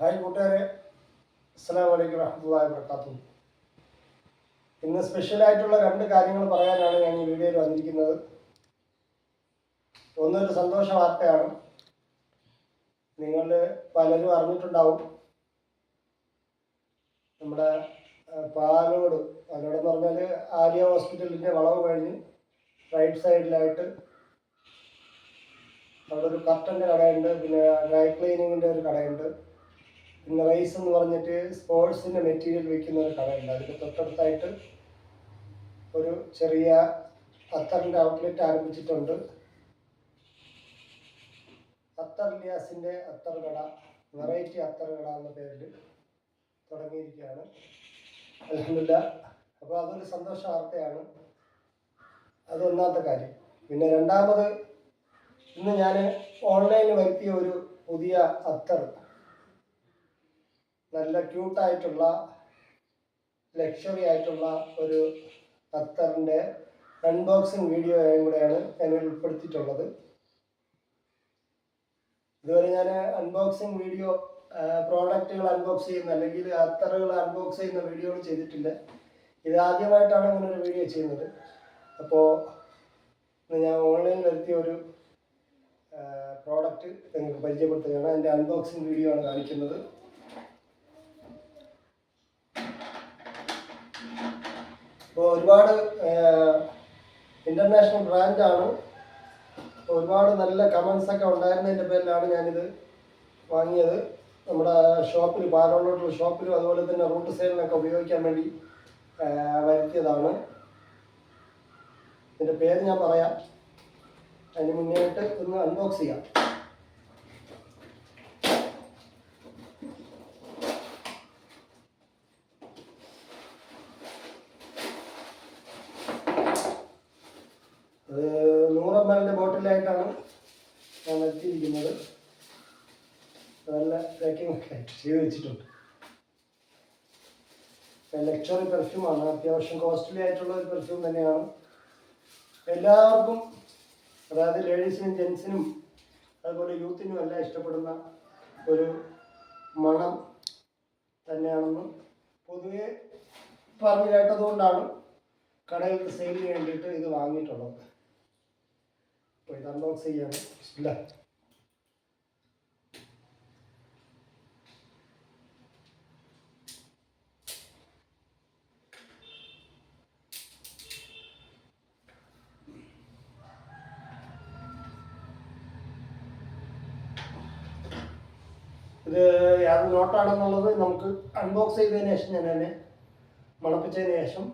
Hi കൂട്ടുകാരെ. അസ്സാം വലൈക്കും വറഹമുല്ലാ വർക്കാത്തു ഇന്ന് സ്പെഷ്യലായിട്ടുള്ള രണ്ട് കാര്യങ്ങൾ പറയാനാണ് ഞാൻ ഈ വീഡിയോയിൽ വന്നിരിക്കുന്നത്. ഒന്നൊരു സന്തോഷ വാർത്തയാണ്. നിങ്ങൾ പലരും അറിഞ്ഞിട്ടുണ്ടാവും. നമ്മുടെ പാലോട് പാലോട് എന്ന് പറഞ്ഞാൽ ആര്യ ഹോസ്പിറ്റലിന്റെ വളവ് കഴിഞ്ഞ് റൈറ്റ് സൈഡിലായിട്ട് അവിടെ ഒരു കർട്ടന്റെ കടയുണ്ട്. പിന്നെ ഡ്രൈ ക്ലീനിങ്ങിന്റെ ഒരു കടയുണ്ട്. പിന്നെ റൈസ് എന്ന് പറഞ്ഞിട്ട് സ്പോർട്സിന്റെ മെറ്റീരിയൽ വിൽക്കുന്ന ഒരു കടയുണ്ട്. അതിന്റെ തൊട്ടടുത്തായിട്ട് ഒരു ചെറിയ അത്തറിന്റെ ഔട്ട്ലെറ്റ് ആരംഭിച്ചിട്ടുണ്ട്. അത്തർ ലിയാസിന്റെ അത്തർ കട വെറൈറ്റി അത്തർ കട എന്ന പേരിൽ തുടങ്ങിയിരിക്കുകയാണ്. അലഹമില്ല അപ്പോൾ അതൊരു സന്തോഷ വാർത്തയാണ്. അത് ഒന്നാമത്തെ കാര്യം. പിന്നെ രണ്ടാമത് ഇന്ന് ഞാൻ ഓൺലൈനിൽ വരുത്തിയ ഒരു പുതിയ അത്തർ നല്ല ക്യൂട്ടായിട്ടുള്ള ലക്ഷറി ആയിട്ടുള്ള ഒരു അത്തറിന്റെ അൺബോക്സിങ് വീഡിയോയും കൂടെയാണ് ഞാൻ ഉൾപ്പെടുത്തിയിട്ടുള്ളത്. ഇതുവരെ ഞാൻ അൺബോക്സിങ് വീഡിയോ പ്രോഡക്റ്റുകൾ അൺബോക്സ് ചെയ്യുന്ന അല്ലെങ്കിൽ അത്തറുകൾ അൺബോക്സ് ചെയ്യുന്ന വീഡിയോകൾ ചെയ്തിട്ടില്ല. ഇത് ആദ്യമായിട്ടാണ് ഇങ്ങനെ ഒരു വീഡിയോ ചെയ്യുന്നത്. അപ്പോൾ ഞാൻ ഓൺലൈനിൽ വരുത്തിയ ഒരു പ്രോഡക്റ്റ് നിങ്ങൾക്ക് പരിചയപ്പെടുത്തുകയാണ്. അതിന്റെ അൺബോക്സിങ് വീഡിയോ ആണ് കാണിക്കുന്നത്. ഇപ്പോൾ ഒരുപാട് ഇന്റർനാഷണൽ ബ്രാൻഡാണ് അപ്പോൾ ഒരുപാട് നല്ല കമൻസ് ഒക്കെ ഉണ്ടായിരുന്നതിന്റെ പേരിലാണ് ഞാനിത് വാങ്ങിയത്. നമ്മുടെ ഷോപ്പിൽ പാലോട്ടുള്ള ഷോപ്പിലും അതുപോലെ തന്നെ റൂട്ട് സെയിലിനൊക്കെ ഉപയോഗിക്കാൻ വേണ്ടി വരുത്തിയതാണ്. ഇതിന്റെ പേര് ഞാൻ പറയാം. അതിന് മുന്നേയായിട്ട് ഒന്ന് അൺബോക്സ് ചെയ്യാം അത് നൂറ് ബോട്ടിലായിട്ടാണ് ഞാൻ നല്ല പാക്കിംഗ് ഒക്കെ ആയിട്ട് ചെയ്ത് വെച്ചിട്ടുണ്ട്. ലക്ഷറി പെർഫ്യൂമാണ് അത്യാവശ്യം കോസ്റ്റ്ലി ആയിട്ടുള്ള ഒരു പെർഫ്യൂം തന്നെയാണ്. എല്ലാവർക്കും അതായത് ലേഡീസിനും ജെൻസിനും അതുപോലെ യൂത്തിനും എല്ലാം ഇഷ്ടപ്പെടുന്ന ഒരു മണം തന്നെയാണെന്ന് പൊതുവെ പറഞ്ഞു കേട്ടതുകൊണ്ടാണ് കടയിൽ സെയിൽ വേണ്ടിയിട്ട് ഇത് വാങ്ങിയിട്ടുള്ളത്. അപ്പോൾ ഇത് അൺബോക്സ് ചെയ്യാണ് ഇല്ല ഇത് നോട്ടാണെന്നുള്ളത് നമുക്ക് അൺബോക്സ് ചെയ്തതിന് ശേഷം ഞാൻ അതിനെ മണപ്പിച്ചതിന് ശേഷം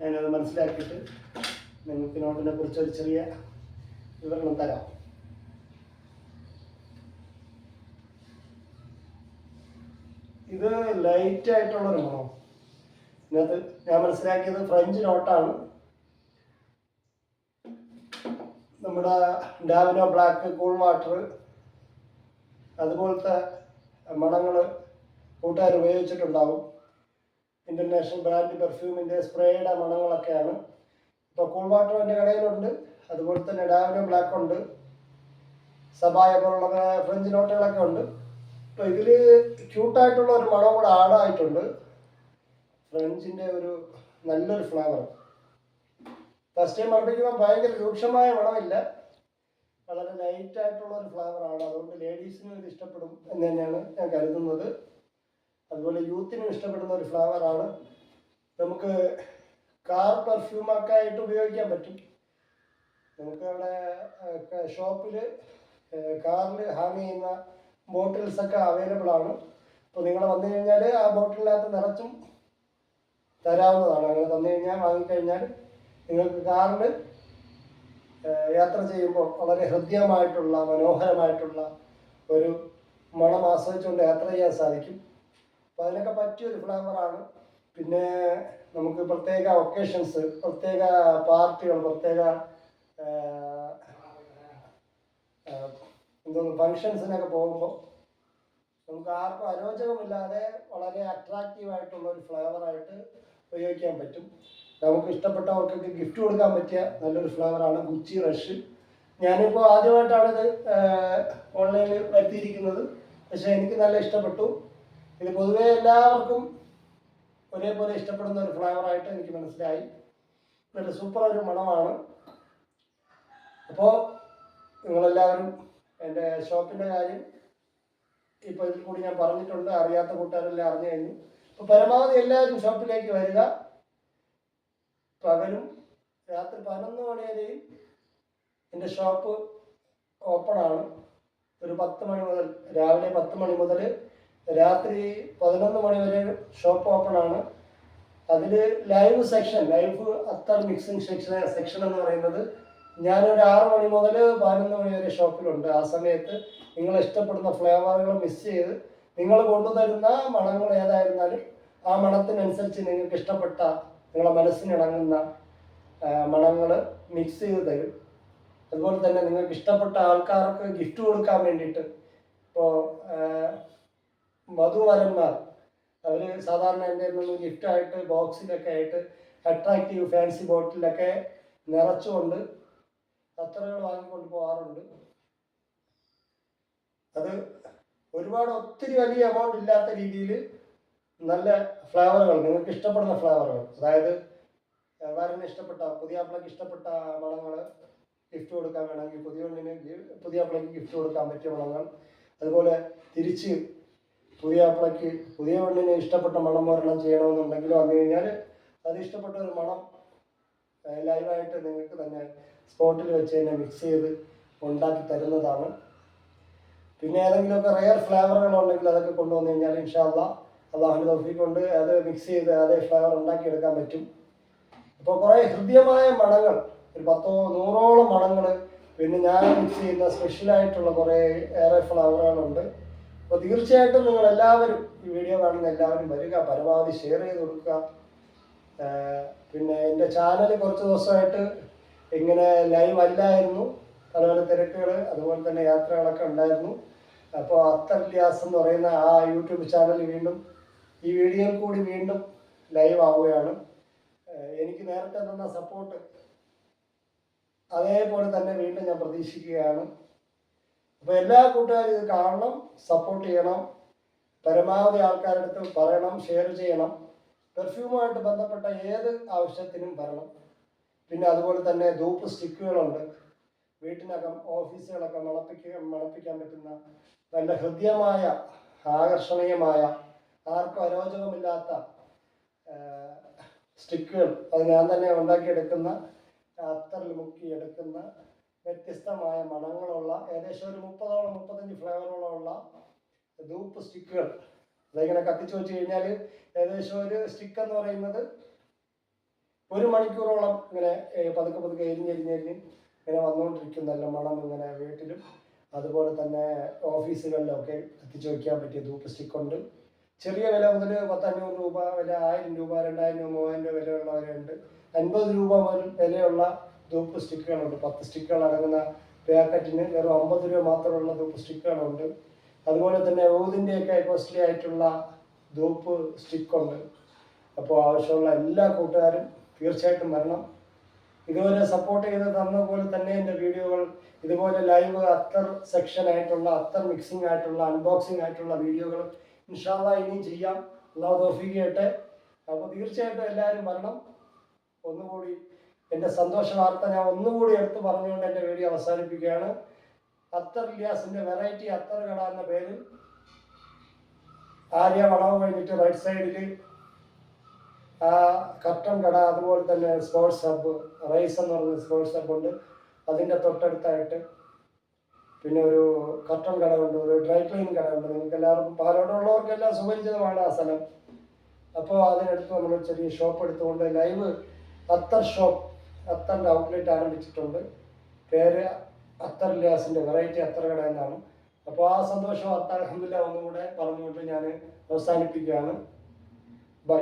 ഞാനത് മനസ്സിലാക്കിയിട്ട് നിങ്ങൾക്ക് നോട്ടിനെ കുറിച്ച് ഒരു ചെറിയ വിവരണം തരാം. ഇത് ലൈറ്റ് ആയിട്ടുള്ളൊരു മണം? ഇതിനകത്ത് ഞാൻ മനസ്സിലാക്കിയത് ഫ്രഞ്ച് നോട്ടാണ് നമ്മുടെ ഡാവിനോ ബ്ലാക്ക് കൂൾ വാട്ടർ അതുപോലത്തെ മണങ്ങൾ കൂട്ടുകാർ ഉപയോഗിച്ചിട്ടുണ്ടാവും. International brand പെർഫ്യൂമിന്റെ സ്പ്രേയുടെ മണങ്ങളൊക്കെയാണ്. ഇപ്പോൾ കൂൾ വാട്ടർ എന്റെ കടയിലുണ്ട്. അതുപോലെ തന്നെ ഡാവിനോ ബ്ലാക്ക് ഉണ്ട്. സബായ പോലുള്ള ഫ്രഞ്ച് നോട്ടുകളൊക്കെ ഉണ്ട്. അപ്പോൾ ഇതിൽ ക്യൂട്ടായിട്ടുള്ള ഒരു മണം കൂടെ ആഡായിട്ടുണ്ട് ഫ്രഞ്ചിന്റെ ഒരു നല്ലൊരു ഫ്ലേവർ ഫസ്റ്റ് ടൈം മണപ്പിക്കുമ്പോൾ ഭയങ്കര രൂക്ഷമായ മണമില്ല. വളരെ ലൈറ്റ് ആയിട്ടുള്ള ഒരു ഫ്ലേവറാണ് അതുകൊണ്ട് ലേഡീസിനും ഇത് ഇഷ്ടപ്പെടും എന്ന് തന്നെയാണ് ഞാൻ കരുതുന്നത്. അതുപോലെ യൂത്തിനും ഇഷ്ടപ്പെടുന്ന ഒരു ഫ്ലേവറാണ് നമുക്ക് കാർ പെർഫ്യൂമൊക്കെ ആയിട്ട് ഉപയോഗിക്കാൻ പറ്റും. നമുക്ക് അവിടെ ഷോപ്പിൽ കാറിൽ ഹാങ് ചെയ്യുന്ന ബോട്ടിൽസ് ഒക്കെ അവൈലബിൾ ആണ് അപ്പോൾ നിങ്ങൾ വന്നു കഴിഞ്ഞാൽ ആ ബോട്ടിലിനകത്ത് നിറച്ചും തരാവുന്നതാണ്. അങ്ങനെ തന്നു കഴിഞ്ഞാൽ വാങ്ങിക്കഴിഞ്ഞാൽ നിങ്ങൾക്ക് കാറിൽ യാത്ര ചെയ്യുമ്പോൾ വളരെ ഹൃദ്യമായിട്ടുള്ള മനോഹരമായിട്ടുള്ള ഒരു മണം ആസ്വദിച്ചുകൊണ്ട് യാത്ര ചെയ്യാൻ സാധിക്കും. അപ്പം അതിനൊക്കെ പറ്റിയൊരു ഫ്ലേവറാണ്. പിന്നെ നമുക്ക് പ്രത്യേക ഒക്കേഷൻസ് പ്രത്യേക പാർട്ടികൾ പ്രത്യേക എന്തോന്ന് ഫങ്ഷൻസിനൊക്കെ പോകുമ്പോൾ നമുക്ക് ആർക്കും അരോചകമില്ലാതെ വളരെ അട്രാക്റ്റീവ് ആയിട്ടുള്ള ഒരു ഫ്ലേവറായിട്ട് ഉപയോഗിക്കാൻ പറ്റും. നമുക്ക് ഇഷ്ടപ്പെട്ടവർക്കൊക്കെ ഗിഫ്റ്റ് കൊടുക്കാൻ പറ്റിയ നല്ലൊരു ഫ്ലേവറാണ് ഗുച്ചി റഷ് ഞാനിപ്പോൾ ആദ്യമായിട്ടാണ് ഇത് ഓൺലൈനിൽ വരുത്തിയിരിക്കുന്നത്. പക്ഷേ എനിക്ക് നല്ല ഇഷ്ടപ്പെട്ടു. ഇത് പൊതുവേ എല്ലാവർക്കും ഒരേപോലെ ഇഷ്ടപ്പെടുന്ന ഒരു ഫ്ലേവറായിട്ട് എനിക്ക് മനസ്സിലായി. നല്ല സൂപ്പർ ഒരു മണമാണ്. അപ്പോൾ നിങ്ങളെല്ലാവരും എന്റെ ഷോപ്പിന്റെ കാര്യം ഇപ്പോൾ ഇതിൽ കൂടി ഞാൻ പറഞ്ഞിട്ടുണ്ട് അറിയാത്ത കൂട്ടുകാരെല്ലാം അറിഞ്ഞു കഴിഞ്ഞു. അപ്പോൾ പരമാവധി എല്ലാവരും ഷോപ്പിലേക്ക് വരിക. പകലും രാത്രി പതിനൊന്ന് മണി വരെയും എന്റെ ഷോപ്പ് ഓപ്പൺ ആണ് ഒരു പത്ത് മണി മുതൽ രാവിലെ പത്ത് മണി മുതൽ രാത്രി പതിനൊന്ന് മണി വരെ ഷോപ്പ് ഓപ്പൺ ആണ് അതിൽ ലൈവ് സെക്ഷൻ ലൈവ് അത്തർ മിക്സിംഗ് സെക്ഷൻ സെക്ഷൻ എന്ന് പറയുന്നത് ഞാനൊരു ആറ് മണി മുതൽ പതിനൊന്ന് മണി വരെ ഷോപ്പിലുണ്ട്. ആ സമയത്ത് നിങ്ങൾ ഇഷ്ടപ്പെടുന്ന ഫ്ലേവറുകൾ മിസ് ചെയ്ത് നിങ്ങൾ കൊണ്ടുതരുന്ന മണങ്ങൾ ഏതായിരുന്നാലും ആ മണത്തിനനുസരിച്ച് നിങ്ങൾക്ക് ഇഷ്ടപ്പെട്ട നിങ്ങളെ മനസ്സിനിണങ്ങുന്ന മണങ്ങൾ മിക്സ് ചെയ്ത് തരും. അതുപോലെ തന്നെ നിങ്ങൾക്ക് ഇഷ്ടപ്പെട്ട ആൾക്കാർക്ക് ഗിഫ്റ്റ് കൊടുക്കാൻ വേണ്ടിയിട്ട് ഇപ്പോൾ മധുവരന്മാർ അവർ സാധാരണ എന്റെ ഗിഫ്റ്റായിട്ട് ബോക്സിലൊക്കെ ആയിട്ട് അട്രാക്റ്റീവ് ഫാൻസി ബോട്ടിലൊക്കെ നിറച്ചുകൊണ്ട് അത്തറുകൾ വാങ്ങിക്കൊണ്ട് പോകാറുണ്ട് അത് ഒരുപാട് ഒത്തിരി വലിയ എമൗണ്ട് ഇല്ലാത്ത രീതിയിൽ നല്ല ഫ്ലേവറുകൾ നിങ്ങൾക്ക് ഇഷ്ടപ്പെടുന്ന ഫ്ലേവറുകൾ. അതായത് വരന് ഇഷ്ടപ്പെട്ട പുതിയ ഇഷ്ടപ്പെട്ട മണങ്ങൾ ഗിഫ്റ്റ് കൊടുക്കാൻ വേണമെങ്കിൽ പുതിയ പെണ്ണിന് പുതിയ ഗിഫ്റ്റ് കൊടുക്കാൻ പറ്റിയ മണങ്ങൾ അതുപോലെ തിരിച്ച് പുതിയ ആപ്പിളക്ക് പുതിയ പെണ്ണിന് ഇഷ്ടപ്പെട്ട മണം വരണം ചെയ്യണമെന്നുണ്ടെങ്കിൽ വന്നു കഴിഞ്ഞാൽ അത് ഇഷ്ടപ്പെട്ട ഒരു മണം ലൈവായിട്ട് നിങ്ങൾക്ക് തന്നെ സ്പോട്ടിൽ വെച്ച് തന്നെ മിക്സ് ചെയ്ത് ഉണ്ടാക്കി തരുന്നതാണ്. പിന്നെ ഏതെങ്കിലുമൊക്കെ റെയർ ഫ്ലേവറുകൾ ഉണ്ടെങ്കിൽ അതൊക്കെ കൊണ്ടുവന്നു കഴിഞ്ഞാൽ ഇൻഷാല്ല അള്ളാഹുന്റെ തോഫിക്ക് കൊണ്ട് അത് മിക്സ് ചെയ്ത് അതേ ഫ്ലേവർ ഉണ്ടാക്കിയെടുക്കാൻ പറ്റും. അപ്പോൾ കുറേ ഹൃദ്യമായ മണങ്ങൾ ഒരു പത്തോ നൂറോളം മണങ്ങൾ പിന്നെ ഞാൻ മിക്സ് ചെയ്യുന്ന സ്പെഷ്യലായിട്ടുള്ള കുറേ ഏറെ ഫ്ലവറുകളുണ്ട് അപ്പോൾ തീർച്ചയായിട്ടും നിങ്ങൾ എല്ലാവരും ഈ വീഡിയോ കാണുന്ന എല്ലാവരും വരിക പരമാവധി ഷെയർ ചെയ്ത് കൊടുക്കുക. പിന്നെ എന്റെ ചാനൽ കുറച്ച് ദിവസമായിട്ട് ഇങ്ങനെ ലൈവ് അല്ലായിരുന്നു. പല പല തിരക്കുകൾ അതുപോലെ തന്നെ യാത്രകളൊക്കെ ഉണ്ടായിരുന്നു. അപ്പോൾ അത്തർലിയാസ് എന്ന് പറയുന്ന ആ യൂട്യൂബ് ചാനൽ വീണ്ടും ഈ വീഡിയോയിൽ കൂടി വീണ്ടും ലൈവ് ആവുകയാണ്. എനിക്ക് നേരത്തെ തന്ന സപ്പോർട്ട് അതേപോലെ തന്നെ വീണ്ടും ഞാൻ പ്രതീക്ഷിക്കുകയാണ്. അപ്പോൾ എല്ലാ കൂട്ടുകാരും ഇത് കാണണം സപ്പോർട്ട് ചെയ്യണം. പരമാവധി ആൾക്കാരുടെ അടുത്ത് പറയണം ഷെയർ ചെയ്യണം. പെർഫ്യൂമായിട്ട് ബന്ധപ്പെട്ട ഏത് ആവശ്യത്തിനും വരണം. പിന്നെ അതുപോലെ തന്നെ ധൂപ്പ് സ്റ്റിക്കുകളുണ്ട്. വീട്ടിനകം ഓഫീസുകളൊക്കെ മണപ്പിക്കുക മണപ്പിക്കാൻ പറ്റുന്ന നല്ല ഹൃദ്യമായ ആകർഷണീയമായ ആർക്കും അരോചകമില്ലാത്ത സ്റ്റിക്കുകൾ അത് ഞാൻ തന്നെ ഉണ്ടാക്കിയെടുക്കുന്ന അത്തറിൽ മുക്കിയെടുക്കുന്ന വ്യത്യസ്തമായ മണങ്ങളുള്ള ഏകദേശം ഒരു മുപ്പതോളം മുപ്പത്തഞ്ച് ഫ്ലേവറുകളുള്ള ധൂപ്പ് സ്റ്റിക്കുകൾ. അതിങ്ങനെ കത്തിച്ചു വെച്ച് കഴിഞ്ഞാൽ ഏകദേശം ഒരു സ്റ്റിക്ക് എന്ന് പറയുന്നത് ഒരു മണിക്കൂറോളം ഇങ്ങനെ പതുക്കെ പതുക്കെ എരിഞ്ഞെരിഞ്ഞെരിഞ്ഞ് ഇങ്ങനെ വന്നുകൊണ്ടിരിക്കും നല്ല മണം ഇങ്ങനെ വീട്ടിലും. അതുപോലെ തന്നെ ഓഫീസുകളിലൊക്കെ എത്തിച്ചു വയ്ക്കാൻ പറ്റിയ ധൂപ്പ് സ്റ്റിക്കുണ്ട് ചെറിയ വില മുതൽ പത്തഞ്ഞൂറ് രൂപ വില ആയിരം രൂപ രണ്ടായിരം രൂപ മൂവായിരം രൂപ വിലയുള്ളവരുണ്ട് അൻപത് രൂപ മുതൽ വിലയുള്ള ധൂപ്പ് സ്റ്റിക്കുകളുണ്ട് പത്ത് സ്റ്റിക്കുകൾ അടങ്ങുന്ന പാക്കറ്റിന് വെറും അമ്പത് രൂപ മാത്രമുള്ള ധൂപ്പ് സ്റ്റിക്കുകളുണ്ട് അതുപോലെ തന്നെ ഊതിന്റെയൊക്കെ കോസ്റ്റ്ലി ആയിട്ടുള്ള ധൂപ്പ് സ്റ്റിക്കുണ്ട് അപ്പോൾ ആവശ്യമുള്ള എല്ലാ കൂട്ടുകാരും തീർച്ചയായിട്ടും വരണം. ഇതുവരെ സപ്പോർട്ട് ചെയ്ത് തന്ന പോലെ തന്നെ എന്റെ വീഡിയോകൾ ഇതുപോലെ ലൈവ് അത്തർ സെക്ഷൻ ആയിട്ടുള്ള അത്തർ മിക്സിംഗ് ആയിട്ടുള്ള അൺബോക്സിംഗ് ആയിട്ടുള്ള വീഡിയോകൾ ഇൻഷാല്ല ഇനിയും ചെയ്യാം. അള്ളാഹ് തോഫീക്ക് അപ്പോൾ തീർച്ചയായിട്ടും എല്ലാവരും വരണം. ഒന്നുകൂടി എന്റെ സന്തോഷ വാർത്ത ഞാൻ ഒന്നുകൂടി എടുത്ത് പറഞ്ഞുകൊണ്ട് എന്റെ വീഡിയോ അവസാനിപ്പിക്കുകയാണ്. അത്തർ ഇലിയാസിന്റെ വെറൈറ്റി അത്തർ കട എന്ന പേരിൽ ആര്യ വളവ് കഴിഞ്ഞിട്ട് റൈറ്റ് സൈഡിൽ ആ കട അതുപോലെ തന്നെ സ്പോർട്സ് ഹബ്ബ് റൈസ് എന്ന് പറയുന്ന സ്പോർട്സ് ഹബ്ബ് ഉണ്ട്. അതിന്റെ തൊട്ടടുത്തായിട്ട് പിന്നെ ഒരു കട്ടൻ കട ഉണ്ട് ഒരു ഡ്രൈ ക്ലീൻ ഉണ്ട്. നിങ്ങൾക്ക് എല്ലാവർക്കും പാലോടുള്ളവർക്കെല്ലാം സുപരിചിതമാണ് ആ സ്ഥലം. അപ്പോൾ അതിനടുത്ത് നമ്മൾ ചെറിയ ഷോപ്പ് എടുത്തുകൊണ്ട് ലൈവ് അത്തർ ഷോപ്പ് അത്തറിന്റെ ഔട്ട്ലെറ്റ് ആരംഭിച്ചിട്ടുണ്ട്. പേര് അത്തർ ലിയാസിന്റെ വെറൈറ്റി അത്തർ കട എന്നാണ്. അപ്പോൾ ആ സന്തോഷം അത്തർ അഹമ്മദില്ല ഒന്നും കൂടെ പറഞ്ഞുകൊണ്ട് ഞാൻ അവസാനിപ്പിക്കുകയാണ്. ബൈ